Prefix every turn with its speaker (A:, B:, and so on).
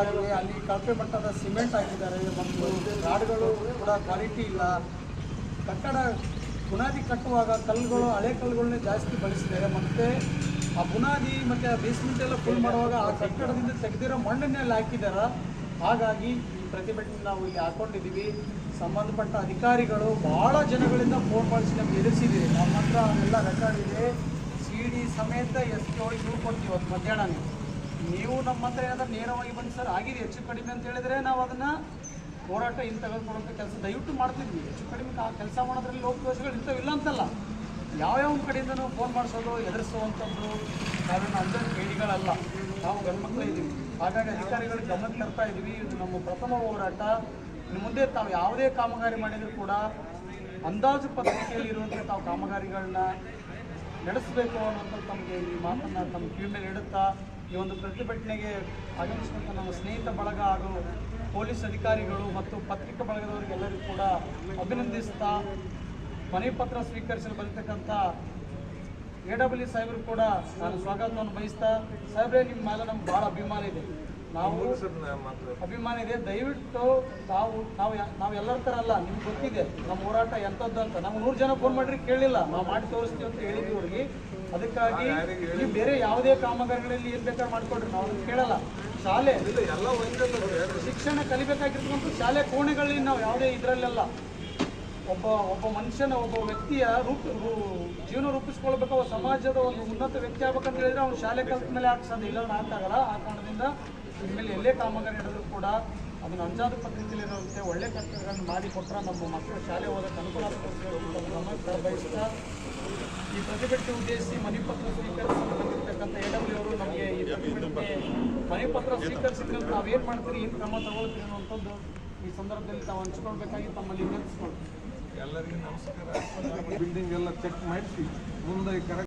A: ಅಲ್ಲಿ ಕಳಪೆ ಮಟ್ಟದ ಸಿಮೆಂಟ್ ಹಾಕಿದ್ದಾರೆ. ಮತ್ತು ರಾಡ್ಗಳು ಕೂಡ ಕ್ವಾಲಿಟಿ ಇಲ್ಲ. ಕಟ್ಟಡ ಬುನಾದಿ ಕಟ್ಟುವಾಗ ಕಲ್ಲುಗಳು, ಹಳೆ ಕಲ್ಲುಗಳನ್ನೇ ಜಾಸ್ತಿ ಬಳಸಿದ್ದಾರೆ. ಮತ್ತು ಆ ಬುನಾದಿ ಮತ್ತು ಆ ಬೇಸ್ಮೆಂಟ್ ಎಲ್ಲ ಫುಲ್ ಮಾಡುವಾಗ ಆ ಕಟ್ಟಡದಿಂದ ತೆಗೆದಿರೋ ಮಣ್ಣನ್ನೆಲ್ಲ ಹಾಕಿದ್ದಾರೆ ಹಾಗಾಗಿ ಈ ಪ್ರತಿಭಟನೆ ನಾವು ಇಲ್ಲಿ ಹಾಕೊಂಡಿದ್ದೀವಿ. ಸಂಬಂಧಪಟ್ಟ ಅಧಿಕಾರಿಗಳು ಭಾಳ ಜನಗಳಿಂದ ಫೋನ್ ಮಾಡಿಸಿ ನಮ್ಗೆ ಎದುರಿಸಿದ್ದೀವಿ ನಮ್ಮ ಹತ್ರ ಎಲ್ಲ ರೆಕಾರ್ಡ್ ಇದೆ. ಸಿ ಡಿ ಸಮೇತ ಎಸ್ ಪಿ ದೂರು ಕೊಡ್ತೀವಿ ಇವತ್ತು ಮಧ್ಯಾಹ್ನನೇ. ನೀವು ನಮ್ಮ ಹತ್ರ ಏನಾದರೂ ನೇರವಾಗಿ ಬಂದು ಸರ್, ಆಗಿದೆ, ಹೆಚ್ಚು ಕಡಿಮೆ ಅಂತ ಹೇಳಿದ್ರೆ ನಾವು ಅದನ್ನ ಹೋರಾಟ ಇನ್ನು ತೆಗೆದುಕೊಳ್ಳುವಂಥ ಕೆಲಸ ದಯವಿಟ್ಟು ಮಾಡ್ತಿದ್ವಿ ಹೆಚ್ಚು ಕಡಿಮೆ ಆ ಕೆಲಸ ಮಾಡೋದ್ರಲ್ಲಿ ಲೋಪದೋಷಗಳು ಇಂಥವು ಇಲ್ಲ ಅಂತಲ್ಲ. ಯಾವ್ಯಾವ ಕಡೆಯಿಂದನೂ ಫೋನ್ ಮಾಡಿಸೋದು, ಎದುರಿಸುವಂಥದ್ದು ನಾವೇನು ಅಂಜನ್ ಕೇಳಿಗಳಲ್ಲ ನಾವು ಗಂಡ್ಮಕ್ಳು ಇದ್ದೀವಿ ಹಾಗಾಗಿ ಅಧಿಕಾರಿಗಳು ಗಮನಕ್ಕೆ ತರ್ತಾ ಇದ್ದೀವಿ ಇದು ನಮ್ಮ ಪ್ರಥಮ ಹೋರಾಟ. ಇನ್ನು ಮುಂದೆ ತಾವು ಯಾವುದೇ ಕಾಮಗಾರಿ ಮಾಡಿದರೂ ಕೂಡ ಅಂದಾಜು ಪತ್ರಿಕೆಯಲ್ಲಿ ಇರುವಂಥ ತಾವು ಕಾಮಗಾರಿಗಳನ್ನ ನಡೆಸಬೇಕು ಅನ್ನೋದು ತಮಗೆ ಈ ಮಾತನ್ನು ತಮ್ಮ ಕಿವಿ ಮೇಲೆ ಇಡುತ್ತಾ ಈ ಒಂದು ಪ್ರತಿಭಟನೆಗೆ ಆಗಮಿಸಿದಂಥ ನಮ್ಮ ಸ್ನೇಹಿತ ಬಳಗ ಹಾಗೂ ಪೊಲೀಸ್ ಅಧಿಕಾರಿಗಳು ಮತ್ತು ಪತ್ರಿಕಾ ಬಳಗದವರಿಗೆಲ್ಲರಿಗೂ ಕೂಡ ಅಭಿನಂದಿಸ್ತಾ ಮನೆ ಪತ್ರ ಸ್ವೀಕರಿಸಲು ಬಂದಿರತಕ್ಕಂಥ ಎ ಡಬ್ಲ್ಯೂ ಸಾಹೇಬರು ಕೂಡ ನಾನು ಸ್ವಾಗತವನ್ನು ಬಯಸ್ತಾ, ಸಾಹೇಬ್ರೆ, ನಿಮ್ಮ ಮೇಲೆ ನಮ್ಗೆ ಭಾಳ ಅಭಿಮಾನ ಇದೆ. ನಾವು ಅಭಿಮಾನ ಇದೆ. ದಯವಿಟ್ಟು ತಾವು ನಾವು ನಾವ್ ನಾವು ಎಲ್ಲರ ತರ ಅಲ್ಲ ನಿಮ್ಗೆ ಗೊತ್ತಿದೆ ನಮ್ಮ ಹೋರಾಟ ಎಂತದ್ದು ಅಂತ. ನಾವು ನೂರು ಜನ ಫೋನ್ ಮಾಡ್ರಿ ಕೇಳಿಲ್ಲ. ನಾವು ಮಾಡಿ ತೋರಿಸ್ತೀವಿ ಅಂತ ಹೇಳಿದ್ವಿ ಅವ್ರಿಗೆ. ಅದಕ್ಕಾಗಿ ನೀವು ಬೇರೆ ಯಾವುದೇ ಕಾಮಗಾರಿಗಳಲ್ಲಿ ಏನು ಬೇಕಾದ್ರೆ ಮಾಡ್ಕೊಡ್ರಿ ನಾವು ಕೇಳಲ್ಲ. ಶಾಲೆ ಶಿಕ್ಷಣ ಕಲಿಬೇಕಾಗಿರ್ತಕ್ಕಂಥ ಶಾಲೆ ಕೋಣೆಗಳಲ್ಲಿ ನಾವು ಯಾವುದೇ ಇದರಲ್ಲೆಲ್ಲ ಒಬ್ಬ ಒಬ್ಬ ಮನುಷ್ಯನ, ಒಬ್ಬ ವ್ಯಕ್ತಿಯ ರೂಪ ಜೀವನ ರೂಪಿಸ್ಕೊಳ್ಬೇಕು ಸಮಾಜದ ಒಂದು ಉನ್ನತ ವ್ಯಕ್ತಿ ಆಗ್ಬೇಕಂತ ಹೇಳಿದ್ರೆ ಅವ್ನು ಶಾಲೆ ಕಲ್ತ ಮೇಲೆ ಹಾಕ್ಸೋದು ಇಲ್ಲ ಅಂತಾಗಲ್ಲ ಆ ಕಾರಣದಿಂದ ಮೇಲೆ ಎಲ್ಲೇ ಕಾಮಗಾರಿ ನಡೆದ್ರು ಕೂಡ ಅದನ್ನು ಅಂಜಾದ ಪತ್ರಿಕೆಯಲ್ಲಿರುವಂತೆ ಒಳ್ಳೆ ಕರ್ತವ್ಯಗಳನ್ನು ಮಾಡಿ ಕೊಟ್ಟರೆ ನಮ್ಮ ಮಕ್ಕಳು ಶಾಲೆ ಓದಕ್ಕೆ ಅನುಕೂಲ ಬಯಸ್ತಾ ಈ ಪ್ರತಿಭಟನೆ ಉದ್ದೇಶಿಸಿ ಮನೆಪತ್ರ ಪತ್ರ ಸ್ವೀಕರಿಸಲು ಅವರು ನಮಗೆ ಈ ಪ್ರತಿಭಟನೆ ಮನಿ ಪತ್ರ ಸ್ವೀಕರಿಸಿದ್ರೆ ನಾವೇನು ಮಾಡ್ತೀರಿ, ಏನು ಕ್ರಮ ತಗೊಳ್ತೀರಿ ಅನ್ನುವಂಥದ್ದು ಈ ಸಂದರ್ಭದಲ್ಲಿ ತಾವು ಹಂಚ್ಕೊಳ್ಬೇಕಾಗಿ ತಮ್ಮಲ್ಲಿ ವಿನಂತಿಸ್ಕೊಳ್ತೀವಿ.
B: ಎಲ್ಲರಿಗೂ ನಮಸ್ಕಾರ. ಬಿಲ್ಡಿಂಗ್ ಎಲ್ಲ ಚೆಕ್ ಮಾಡಿಸಿ. ಮುಂದೆ ಕರೆಕ್ಟ್